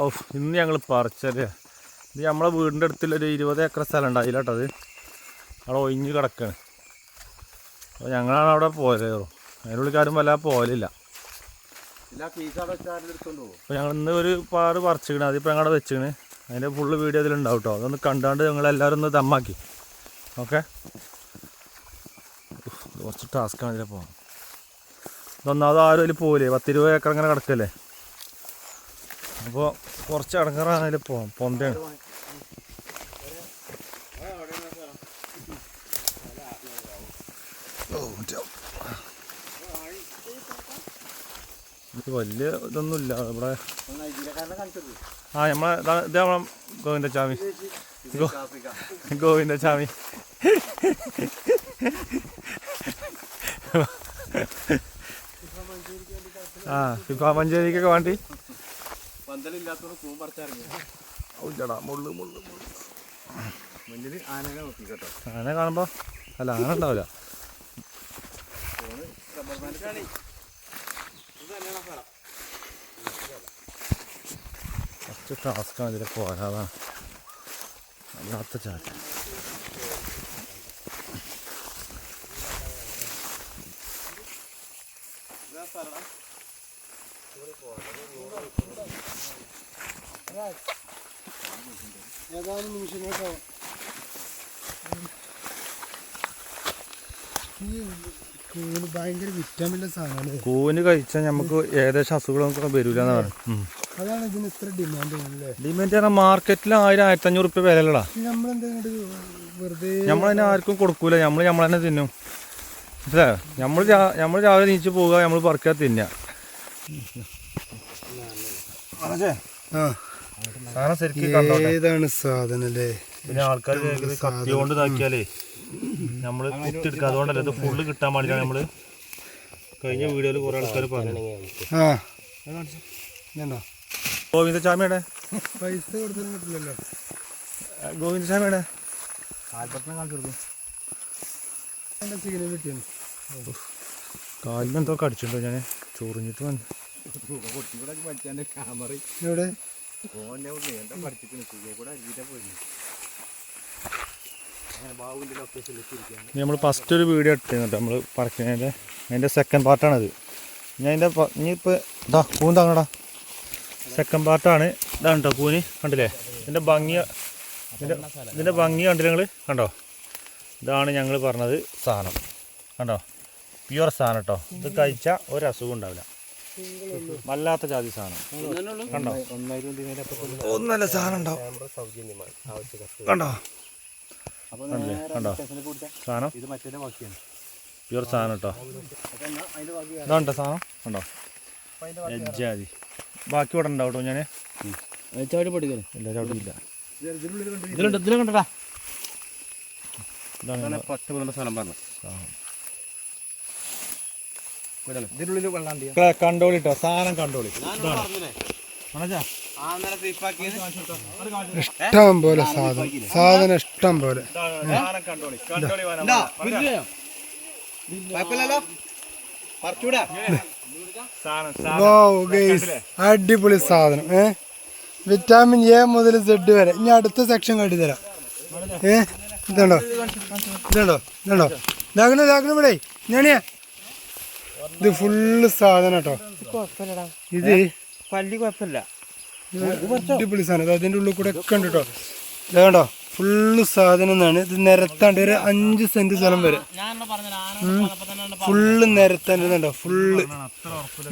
ഓ ഇന്ന് ഞങ്ങൾ പറിച്ചത്. ഇത് നമ്മളെ വീടിന്റെ അടുത്തുള്ളൊരു ഇരുപത് ഏക്കർ സ്ഥലം ഉണ്ട് അത്. അവിടെ ഒഴിഞ്ഞു കിടക്കാണ്. അപ്പോൾ ഞങ്ങളാണ് അവിടെ പോയത് അതിനുള്ളിക്കാരും വല്ല പോലില്ല അപ്പോൾ ഞങ്ങൾ ഇന്ന് ഒരു പാറ് പറിച്ചിക്കണേ അതിപ്പോൾ ഞങ്ങളവിടെ വെച്ചിക്കണേ അതിന്റെ ഫുള്ള് വീഡിയോ ഇതിലുണ്ടാവും കേട്ടോ അതൊന്ന് കണ്ടാണ്ട് ഞങ്ങളെല്ലാവരും ഒന്ന് ദമ്മാക്കി. ഓക്കെ? കുറച്ച് ടാസ്ക്കാണ് ഇതിലെ പോകാൻ ഇതൊന്നാമത് ആരും അതിൽ പോകില്ലേ പത്തിരുപത് ഏക്കർ അങ്ങനെ കിടക്കല്ലേ? അപ്പോൾ കുറച്ച് അടങ്ങറാണ് അതിൽ പോകാം പൊന്തയാണ് ഇത് വലിയ ഇതൊന്നുമില്ല ഇവിടെ ആ നമ്മളെ ഇതാ- നമ്മളെ ഗോവിന്ദച്ചാമി. ഗോ ഗോവിന്ദച്ചാമി. ആ മഞ്ചേരിക്കൊക്കെ വേണ്ടി? പന്തലില്ലാത്തോണ്ട് കൂൺ പറിച്ചിറങ്ങി. ഔല്ലടാ, മുള്ള് മുള്ള് മുള്ള്. മുന്നിൽ ആനനെ നോക്കി കേട്ടോ ആന കാണുമ്പോ അല്ല ആന ഉണ്ടാവില്ല. ആണ് ടാസ്ക്കാണ് ഇതിൽ പോരാതാണ്. അല്ലാത്ത ചാറ്റ. ഏതാനും നിമിഷങ്ങൾക്കാവും കൂണ് ഭയങ്കര വിറ്റാമിനുള്ള സാധനമാണ്. കൂന് കഴിച്ചാൽ നമുക്ക് ഏകദേശം അസുഖങ്ങളൊക്കെ വരില്ല എന്നാണ് അതാണ് ഇതിന് ഇത്ര ഡിമാൻഡ് ഡിമാൻഡ് പറഞ്ഞാൽ മാർക്കറ്റിൽ ആയിരം ആയിരത്തി അഞ്ഞൂറ് റുപ്യ ഇങ്ങോട്ട് വെറുതെ നമ്മളതിനെ ആർക്കും കൊടുക്കൂല. നമ്മൾ നമ്മൾ തന്നെ. തിന്നും മനസ്സിലായോ നമ്മൾ നമ്മൾ രാവിലെ നീച്ച് പോവുക നമ്മൾ പറിക്കാതെ തിന്നുക ആ സാധനം ശരിക്കും കണ്ടോട്ടെ ഏതാണ് സാധനം അല്ലേ പിന്നെ ആൾക്കാർ കത്തി കൊണ്ട് ഇതാക്കിയാലേ നമ്മൾ കുത്തിയെടുക്കുക അതുകൊണ്ടല്ല ഇത് ഫുള്ള് കിട്ടാൻ വേണ്ടിയിട്ടാണ് നമ്മൾ കഴിഞ്ഞ വീഡിയോയിൽ കുറെ ആൾക്കാർ പറഞ്ഞു ആ. ഇതുണ്ടോ ഗോവിന്ദസ്വാമിയുടെ? പൈസ കൊടുത്താലും കിട്ടില്ലല്ലോ. ഗോവിന്ദസ്വാമിയുടെ? എന്റെ ചിക്കനെ കിട്ടിയാണ് കാലിനെന്തോ കടിച്ചിട്ടുണ്ടോ ഞാൻ ചൊറിഞ്ഞിട്ട് വന്നു. എവിടെ? നമ്മൾ ഫസ്റ്റ് ഒരു വീഡിയോ ഇട്ടിരുന്നു നമ്മൾ പറക്കുന്നതിന്റെ അതിന്റെ സെക്കൻഡ് പാർട്ടാണത് ഞാൻ അതിന്റെ ഇനിയിപ്പോൾ ഇതാ കൂൻ തങ്ങടാ സെക്കൻഡ് പാർട്ടാണ് ഇതാണ് കേട്ടോ പൂന് കണ്ടില്ലേ? ഇതിന്റെ ഭംഗി ഇതിന്റെ ഇതിന്റെ ഭംഗി കണ്ടില്ല നിങ്ങൾ കണ്ടോ? ഇതാണ് ഞങ്ങൾ പറഞ്ഞത് സാധനം. കണ്ടോ? പ്യുവർ സാധനം കേട്ടോ ഇത് കഴിച്ചാൽ ഒരു അസുഖം ഉണ്ടാവില്ല. വല്ലാത്ത ജാതി സാധനം. കണ്ടോ? ഒന്നല്ല സാധനം ഉണ്ടാവും കണ്ടോ? കണ്ടോ? സാധനം? പ്യുവർ സാധനം കേട്ടോ ഇതാണ്ടോ സാധനം? കണ്ടോ? ജാതി. ബാക്കി ഇവിടെ ഉണ്ടാവും കേട്ടോ ഞാൻ ഇല്ല ഇതിലുണ്ട് ഇതിലും കണ്ടടാ ഇതാണ് ഞങ്ങളെ പച്ച സ്ഥലം പറഞ്ഞു. ഇതിനുള്ളിൽ വെള്ളം കണ്ടോളി കേട്ടോ സാധനം കണ്ടോളി ഇഷ്ടം പോലെ സാധനം സാധനം ഇഷ്ടം പോലെ അടിപൊളി സാധനം ഏ വിറ്റാമിൻ എ മുതൽ സെഡ് വരെ ഇനി അടുത്ത സെക്ഷൻ കാട്ടി തരാം ഏ ഇതുണ്ടോ ഇതുണ്ടോ ഇതുണ്ടോ ഇതാകണ ഇതാകണ ഇവിടെ ഞാണിയാ ഇത് ഫുള്ള് സാധനം കേട്ടോ. ഇത് പല്ലി കുഴപ്പമില്ല. അടിപൊളി സാധനം. ഇത് അതിന്റെ ഉള്ളിൽ കൂടെ ഒക്കെ ഉണ്ട് കേട്ടോ. ഇതാകണ്ടോ ഫുള്ള് സാധനം എന്നാണ്. ഇത് നിരത്താണ്ട് ഒരു അഞ്ച് സെന്റ് സ്ഥലം വരെ. ഫുള്ള് നിരത്താണ്ടോ ഫുള്ള്.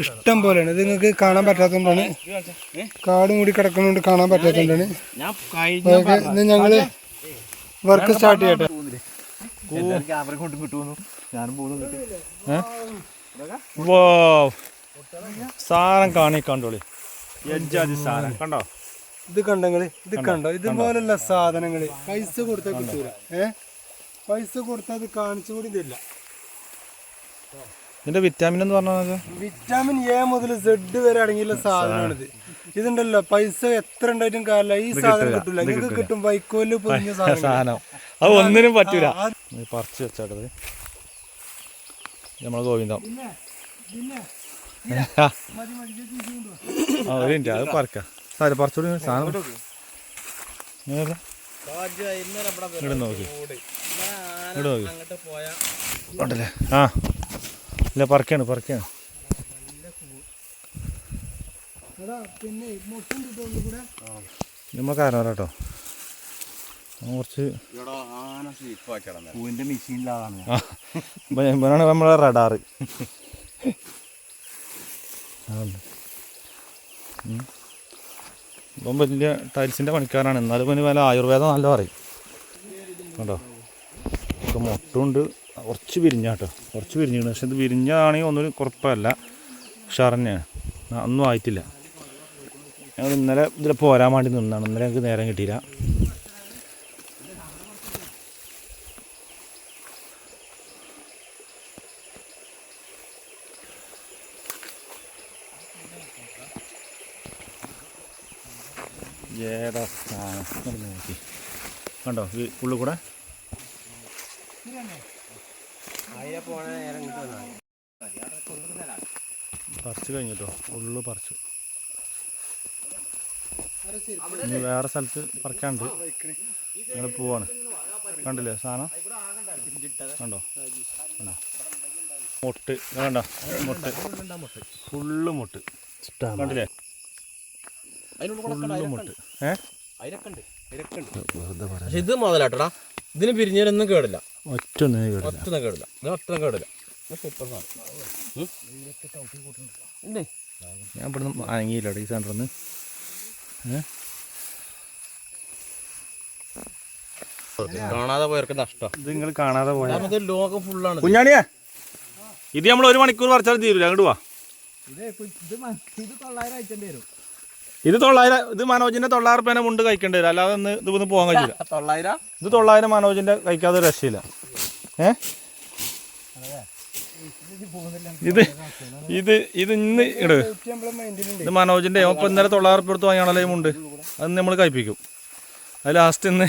ഇഷ്ടം പോലെയാണ്. ഇത് നിങ്ങൾക്ക് കാണാൻ പറ്റാത്തതുകൊണ്ടാണ്. കാട് മൂടി കിടക്കുന്നതുകൊണ്ട് കാണാൻ പറ്റാത്തതുകൊണ്ടാണ്. ഇന്ന് ഞങ്ങൾ വർക്ക് സ്റ്റാർട്ട് ചെയ്യട്ടെ. ഞാനും പോകുന്നു. സാധനം കാണി കണ്ടോളി. എജ്ജാതി സാധനം കണ്ടോ? ഇത് കണ്ടങ്ങൾ ഇത് കണ്ടോ? ഇതുപോലുള്ള സാധനങ്ങൾ. പൈസ കൊടുത്താൽ കിട്ടൂല. ഏ? പൈസ കൊടുത്തത് അത് കാണിച്ചു കൂടി തരില്ല. ഇതിന്റെ വിറ്റാമിൻ എന്ന് പറഞ്ഞാൽ വിറ്റാമിൻ എ മുതൽ സെഡ് വരെ അടങ്ങിയുള്ള സാധനമാണിത്. ഇതുണ്ടല്ലോ പൈസ എത്ര ഉണ്ടായിട്ടും കാര്യമില്ല. ഈ സാധനം കിട്ടില്ല നിങ്ങൾക്ക് കിട്ടും വൈക്കോൽ പൊതിഞ്ഞ സാധനം. അത് ഒന്നിനും പറ്റൂല. പറിച്ച് വെച്ചാട്ടത്. നമ്മളെ ഗോവിന്ദം. ആ ഒരു മിനിറ്റ് അത് പറക്കാം. സാറേ പറിച്ചോടി സാധനം. നോക്കി. നോക്കി. അങ്ങോട്ട് പോയാ. ഉണ്ടല്ലേ? ആ. ഇല്ല പറക്കാണ് പറക്കാണ്. നമ്മൾ കാരണം കേട്ടോ. കുറച്ച് മെഷീനിലാണ് ഇപ്പം ഇവനാണ് നമ്മളെ റഡാറ്. ഇപ്പം വലിയ ടൈൽസിന്റെ പണിക്കാരാണ് എന്നാലും പിന്നെ വല്ല ആയുർവേദം നല്ല പറയും. കണ്ടോ? ഒക്കെ മുട്ടുണ്ട് കുറച്ച് വിരിഞ്ഞാട്ടോ കുറച്ച് വിരിഞ്ഞാണ് പക്ഷെ ഇത് വിരിഞ്ഞതാണെങ്കിൽ ഒന്നും കുറപ്പല്ല ഉഷാറന്നെയാണ് ഒന്നും ആയിട്ടില്ല. ഞങ്ങൾ ഇന്നലെ ഇതിൽ പോരാൻ വേണ്ടി നിന്നാണ്. ഇന്നലെ ഞങ്ങൾക്ക് നേരം കിട്ടിയില്ല ഏതാ സാധനം ഒന്ന് നോക്കി കണ്ടോ? ഈ ഉള്ളിൽ കൂടെ? പറിച്ചു കഴിഞ്ഞിട്ടോ ഉള്ളു പറിച്ചു. ഇനി വേറെ സ്ഥലത്ത് പറിക്കാണ്ട് ഞങ്ങൾ പോവാണ്. കണ്ടില്ലേ സാധനം? കണ്ടോ? കണ്ടോ? മുട്ട്. വേണ്ട മുട്ട്. ഫുള്ള് മുട്ട്. കണ്ടില്ലേ? ഫുള്ള് മുട്ട്. ഏ? ഉണ്ട്. പക്ഷെ ഇത് മുതലാട്ടടാ. ഇതിന് പിരിഞ്ഞാലൊന്നും കേടില്ല. ഒറ്റ ഒറ്റ കേടില്ല. ഇത് ഒറ്റ കേടില്ല. ഇത് സൂപ്പർ സാധനം ഞാൻ ഇവിടുന്ന് വാങ്ങിയില്ല ഈ സെന്ററിൽ നിന്ന് കാണാതെ പോയവർക്ക് നഷ്ടം. ഇത് നിങ്ങൾ കാണാതെ പോയാൽ ഇത് ലോകം ഫുള്ളാണ് കുഞ്ഞാണിയാ? ഇത് നമ്മൾ ഒരു മണിക്കൂർ പറിച്ചാൽ തീരൂല. അങ്ങോട്ട് വാ. ഇത് ഇത് ഇത് തൊള്ളായിരം അയച്ചേണ്ടി വരും. ഇത് തൊള്ളായിരം ഇത് മനോജിന്റെ തൊള്ളായിരം റുപ്യേനെ മുണ്ട് കഴിക്കേണ്ടി വരും. അല്ലാതെ ഒന്ന് ഇത് ഒന്ന് പോകാൻ കഴിയില്ല. തൊള്ളായിരം? ഇത് തൊള്ളായിരം മനോജിന്റെ കഴിക്കാതെ ഒരു രക്ഷയില്ല. ഏ? ഇത് ഇത് ഇത് ഇന്ന് ഇട്. ഇത് മനോജിന്റെ ഇപ്പൊ ഇന്നലെ തൊള്ളായിരം റുപ്യ എടുത്ത് വാങ്ങിയാണല്ലോ ഈ മുണ്ട്. അത് നമ്മൾ കഴിപ്പിക്കും. അത് ലാസ്റ്റ് ഇന്ന്.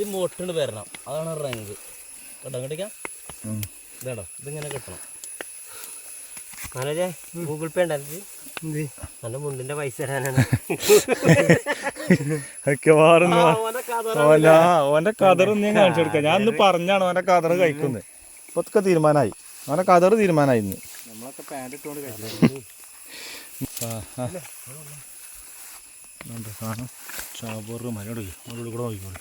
ഈ മോട്ടുണ്ട് വരണം. അതാണ് റങ്ക് കേട്ടോ ഇങ്ങോട്ടേക്കാ. ഉം. ഇതാടോ ഇതിങ്ങനെ കിട്ടണം. മനോജേ ഗൂഗിൾ പേ ഉണ്ടായിരുന്നു നല്ല മുണ്ടിന്റെ പൈസ തരാനാണ്. ഓന്റെ കതർ ഞാൻ കാണിച്ചു കൊടുക്ക. ഞാൻ ഇന്ന് പറഞ്ഞാണ് ഓന്റെ കതർ കഴിക്കുന്നത് ഇപ്പൊ ഒക്കെ തീരുമാനമായി. ഓന്റെ കതർ തീരുമാനമായി ഇന്ന്. ചാബറ് മരട് ഉള്ളിൽ കൂടെ നോക്കിക്കോളൂ.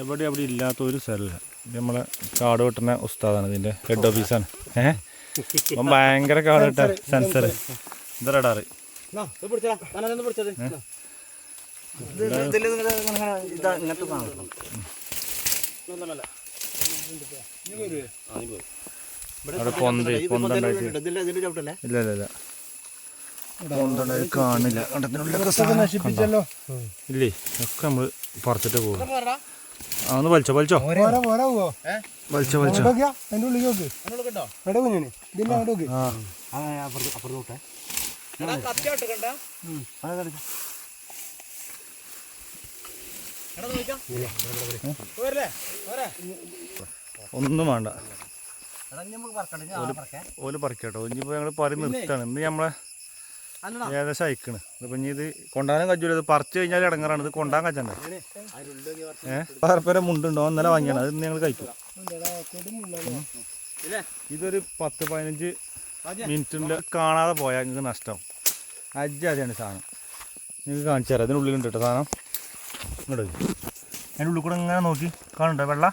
എവിടെ അവിടെ ഇല്ലാത്ത ഒരു സ്ഥലമില്ല. ഇത് നമ്മളെ കാട് വെട്ടുന്ന ഉസ്താദാണ് ഇതിന്റെ ഹെഡ് ഓഫീസാണ് ഏഹ് അപ്പം ഭയങ്കര കാട് വെട്ട സെൻസർ ഇത് റഡാറ് അവിടെ പൊന്ത് പൊന്തുണ്ടായിട്ട് ഇല്ല ഇല്ല ഇല്ല. പൊന്തുണ്ടായിട്ട് കാണില്ല. കണ്ടത്തിനുള്ളിലൊക്കെ ഇല്ലേ? ഒക്കെ നമ്മൾ പറിച്ചിട്ട് പോകും ഒന്ന് വലിച്ചോ വലിച്ചോ. പോരാ പോരാ പോവോ വലിച്ചോ വലിച്ചോ. എന്റെ ഉള്ളിൽ നോക്ക്. കിട്ടോ? എവിടെ കുഞ്ഞിന് ഇതിന്റെ അങ്ങോട്ട് നോക്ക്. ആ. അപ്പുറത്ത് അപ്പുറത്ത് നോട്ടെ കത്തി കണ്ട ഒന്നും വേണ്ട. ഓൽ പറിക്കട്ടോ. ഇനിയിപ്പോ ഞങ്ങൾ പറി നിർത്താണ് ഇന്ന് നമ്മളെ ഏകദേശം അയക്കണ് ഇതിപ്പോൾ ഇനി ഇത് കൊണ്ടാനും കജ്ജൂല ഇത് പറിച്ചു കഴിഞ്ഞാൽ ഇടങ്ങാറാണ്. ഇത് കൊണ്ടാൻ കജ്ജണ്ട ഏഹ് പരപ്പര മുണ്ടുണ്ടോ? ഇന്നലെ വാങ്ങിയാണ് അത് ഞങ്ങൾ കഴിക്കും. ഇതൊരു പത്ത് പതിനഞ്ച് മിനിറ്റിന്റെ കാണാതെ പോയാൽ നിങ്ങൾക്ക് നഷ്ടം. അജ്ജാതിയാണ് സാധനം. നിങ്ങൾക്ക് കാണിച്ചു തരാം. അതിനുള്ളിലുണ്ട് കേട്ടോ സാധനം. ഇങ്ങോട്ട്. അതിന്റെ ഉള്ളിൽ കൂടെ ഇങ്ങനെ നോക്കി. കാണണ്ടേ വെള്ള?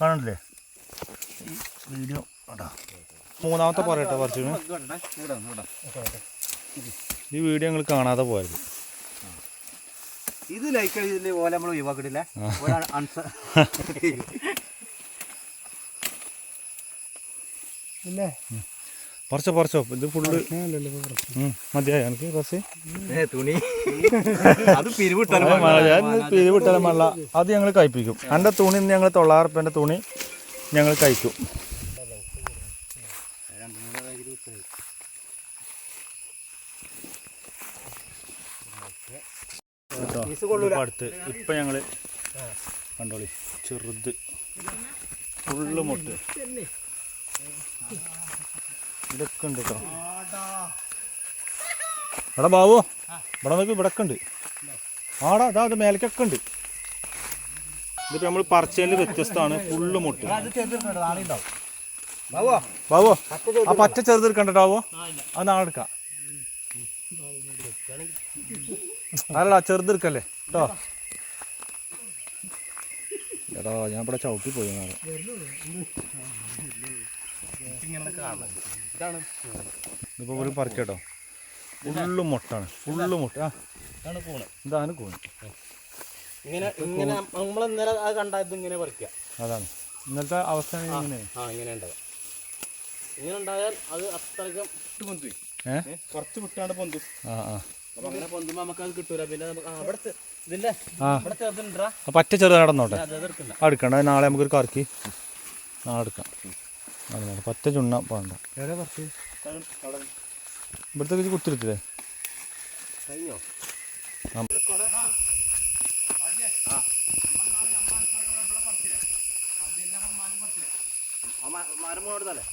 കാണണ്ടല്ലേ വീഡിയോ കേട്ടോ മൂന്നാമത്തെ പറയട്ടെ പറിച്ചു ഈ വീഡിയോ ഞങ്ങൾ കാണാതെ പോയത്. ഇത് ലൈക്ക് ചെയ്തില്ലേ പോലെ നമ്മൾ ഒഴിവാക്കിട്ടില്ല അൺസർ ഇല്ലേ പറിച്ചോ പറിച്ചോ. ഇത് ഫുള്ള്. മതിയായോ എനിക്ക് കുറച്ച് തുണി. അത് പിരിവിട്ടാലും പിരിവിട്ടാലും വെള്ള അത് ഞങ്ങൾ കഴിപ്പിക്കും. എന്റെ തുണി ഇന്ന് ഞങ്ങൾ തൊള്ളായിരം റുപ്യന്റെ തുണി ഞങ്ങൾ കഴിക്കും. അടുത്ത് ഇപ്പൊ ഞങ്ങൾ കണ്ടോളി ചെറുത്. ഫുള്ള് മുട്ട്. ഇതൊക്കെ ഉണ്ട് കേട്ടോ. എടാ ബാബു ഇവിടെ നോക്കി ഇവിടെ ഉണ്ട്. ആടാ അതാ അത് മേലേക്കൊക്കെ ഉണ്ട്. ഇതിപ്പോ നമ്മൾ പറിച്ചതിൽ വ്യത്യസ്തമാണ് ഫുള്ള് മുട്ട്. ബാബു ആ പച്ച ചെറുതെടുക്കണ്ടോ കണ്ടിട്ടാവോ അത് നാളെ എടുക്കാം. അല്ലടാ ചെറുതെടുക്കല്ലേ കേട്ടോ എടാ ഞാൻ ഇവിടെ ചവിട്ടി പോയി നാളെ. ഇതിപ്പോ ഒരു പറിക്കട്ടോ. ഫുള്ള് മുട്ടാണ്. ഫുള്ള് മുട്ട. ആ. ഇതാണ് കൂണ്. ഇങ്ങനെ ഇങ്ങനെ നമ്മൾ ഇന്നലെ കണ്ടായത് കണ്ട ഇങ്ങനെ പറിക്കുക അതാണ്. ഇന്നത്തെ അവസ്ഥ ഇങ്ങനെ ആ ഇങ്ങനെ ഉണ്ടാവുക ഇങ്ങനെ ഉണ്ടായാൽ അത് അത്രയ്ക്കും പൊന്തു കുറച്ച് വിട്ടാണ്ട് പൊന്തു. ആ ആ. അപ്പൊ അങ്ങനെ പൊന്തുമ്പോ നമുക്ക് അത് കിട്ടൂല. പിന്നെ നമുക്ക് ചെ- ഇതിന്റെ ഇവിടെ ചെറുതുണ്ടാ പറ്റ ചെറുത് നടന്നോട്ടെ? അത് എടുക്കണ്ട. നാളെ നമുക്കൊരു കറക്കി. നാളെ എടുക്കാം. പച്ച ചുണ്ണ പോകണ്ട അവിടെ. ഇവിടുത്തെ കുത്തിരുത്തില്ലേ കഴിഞ്ഞോ? മരം പോണോടത്തല്ലേ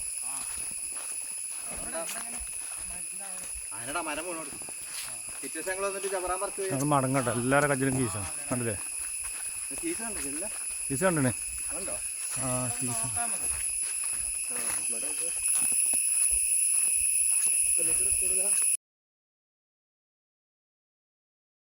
അതിനടാ മരം ഞങ്ങൾ വന്നിട്ട് ചവറാൻ പറിച്ചു ഞങ്ങൾ മടങ്ങട്ടെ എല്ലാവരുടെ കജ്ജിലും കീസാണ് കണ്ടില്ലേ കീസ് കണ്ടില്ല? കീസ് കണ്ടേ? കണ്ടോ? ആ കീസ് ഇവിടെ